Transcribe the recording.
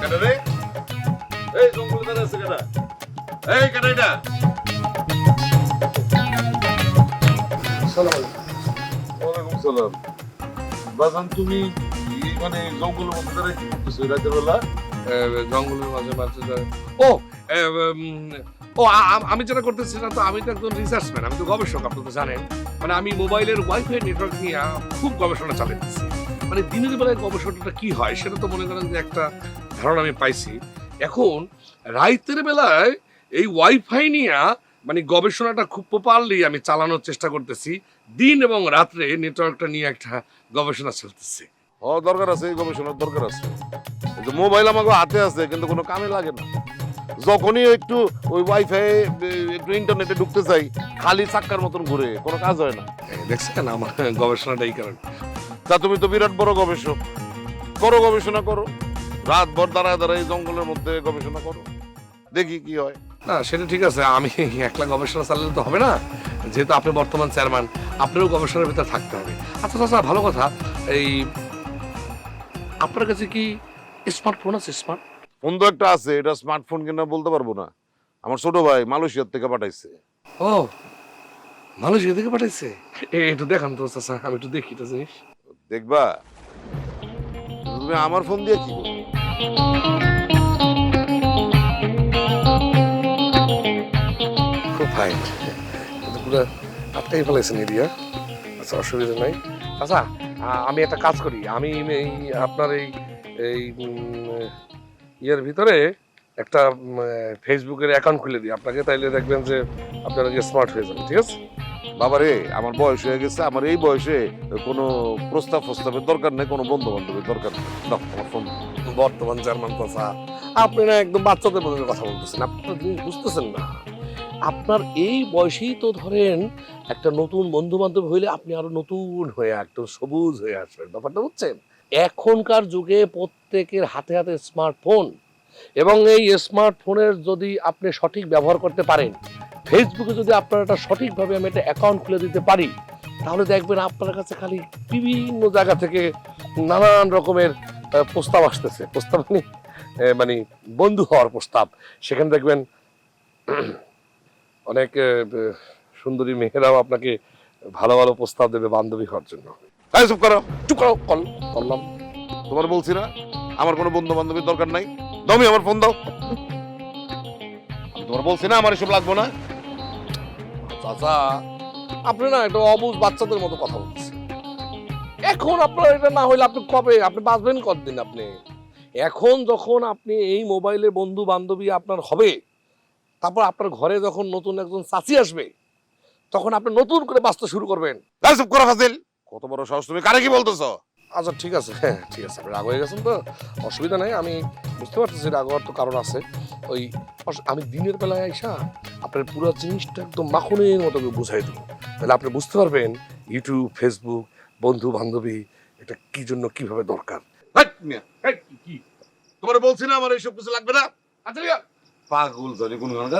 কেন রে? এই জঙ্গল কাটা আছে কেন এই কেন এটা। ওয়ালাইকুম সালাম। বাজান তুমি মানে জঙ্গলের মধ্যে দাঁড়ায় কি করতেছো? রাতের বেলা? জঙ্গলের মাঝে মাঝে ও আমি যেটা করতেছি সেটা তো আমি তো একজন রিসার্চম্যান আমি তো গবেষক আপনি তো জানেন। মানে আমি মোবাইলের ওয়াইফাই নেটওয়ার্ক নিয়ে খুব গবেষণা চালাতেছি মানে দিনের বেলায় গবেষণাটা কি হয় সেটা তো মনে করেন যে একটা ধারণা আমি পাইছি এখন রাইতের বেলায় এই ওয়াইফাই নিয়ে মানে গবেষণাটা খুব প্রপারলি আমি চালানোর চেষ্টা করতেছি দিন এবং রাত্রে নেটওয়ার্কটা নিয়ে একটা গবেষণা চলতেছে। ও দরকার আছে এই গবেষণার দরকার আছে। যে মোবাইল আমাকে হাতে আছে কিন্তু কোনো কামে লাগে না। যখনই একটু ওই ওয়াইফাই একটু ইন্টারনেটে ঢুকতে চাই খালি চাক্কার মতন ঘুরে কোনো কাজ হয় না। দেখছেন আমার গবেষণাটা এই কারণে। তা তুমি তো বিরাট বড় গবেষক। করো গবেষণা করো। রাত ভর দাঁড়ায় দাঁড়ায় জঙ্গলের মধ্যে গবেষণা করো। দেখি কি হয়। না সেটা ঠিক আছে আমি একলা গবেষণা চালালে তো হবে না। যেহেতু আপনি বর্তমান চেয়ারম্যান আপনারও গবেষণার ভিতরে থাকতে হবে। আচ্ছা আচ্ছা ভালো কথা। এই আপনার কাছে কি স্মার্টফোন আছে স্মার্ট ফোন তো একটা আছে এটা স্মার্টফোন কিনা বলতে পারব না। আমার ছোট ভাই মালয়েশিয়ার থেকে পাঠাইছে। ও মালয়েশিয়া থেকে পাঠাইছে? একটু দেখান তো চাচা আমি একটু দেখি তো জিনিস। দেখবা? তুমি আমার ফোন দিয়ে কি করবে খুব ফাইন কিন্তু পুরো আটকাই ফেলাইছেন এরিয়া আচ্ছা অসুবিধা নাই। আচ্ছা আমি একটা কাজ করি। আমি এই আপনার এই এই ইয়ের ভিতরে একটা ফেসবুকের অ্যাকাউন্ট খুলে দিই। আপনাকে তাইলে দেখবেন যে আপনারা স্মার্ট হয়ে যাবেন, ঠিক আছে? বাবারে আমার বয়স হয়ে গেছে। আমার এই বয়সে কোনো প্রস্তাব প্রস্তাবের দরকার নেই, কোনো বন্ধু বান্ধবের দরকার দাও, আমার ফোন বর্তমান জার্মান চাচা আপনি না একদম বাচ্চাদের মতো কথা বলতেছেন, আপনি জিনিস বুঝতেছেন না। আপনার এই বয়সেই তো ধরেন একটা নতুন বন্ধু বান্ধব হইলে আপনি আরও নতুন হয়ে, একদম সবুজ হয়ে আসবেন, ব্যাপারটা বুঝছেন? এখনকার যুগে প্রত্যেকের হাতে হাতে স্মার্টফোন এবং এই স্মার্টফোনের যদি আপনি সঠিক ব্যবহার করতে পারেন ফেসবুকে যদি আপনার একটা সঠিকভাবে আমি একটা অ্যাকাউন্ট খুলে দিতে পারি, তাহলে দেখবেন আপনার কাছে খালি বিভিন্ন জায়গা থেকে নানান রকমের প্রস্তাব আসতেছে। প্রস্তাব মানে মানে বন্ধু হওয়ার প্রস্তাব। সেখানে দেখবেন অনেক সুন্দরী মেয়েরাও আপনাকে ভালো ভালো প্রস্তাব দেবে বান্ধবী হওয়ার জন্য। এই চুপ করো চুপ করো কল করলাম। তোমার বলছি না আমার কোনো বন্ধু বান্ধবীর দরকার নাই। দমি আমার ফোন দাও। তোমার বলছি না আমার এসব লাগবো না। চাচা আপনি না একটা অবুজ বাচ্চাদের মতো কথা বলছেন এখন আপনার এটা না হইলে আপনি কবে আপনি বাঁচবেন কতদিন আপনি? এখন যখন আপনি এই মোবাইলে বন্ধু বান্ধবী আপনার হবে তারপর আপনার ঘরে যখন নতুন একজন চাচি আসবে তখন আপনি নতুন করে বাঁচতে শুরু করবেন। এই চুপ করো ফাজিল। কত বড় সাহস তুমি কারে কি বলতেছো? আচ্ছা ঠিক আছে। হ্যাঁ ঠিক আছে আপনি রাগ হয়ে গেছেন তো অসুবিধা নাই আমি বুঝতে পারতেছি রাগ হওয়ার তো কারণ আছে। ওই আমি দিনের বেলায় আইসা আপনার পুরো জিনিসটা একদম মাখনের মতো বুঝাই দেবো। তাহলে আপনি বুঝতে পারবেন ইউটিউব ফেসবুক বন্ধু বান্ধবী এটা কি জন্য কীভাবে দরকার? হাট মিয়া, কি, কি? তোমার বলছি না আমার এইসব কিছু লাগবে না। আচ্ছা। পাগল ধরে কোন গান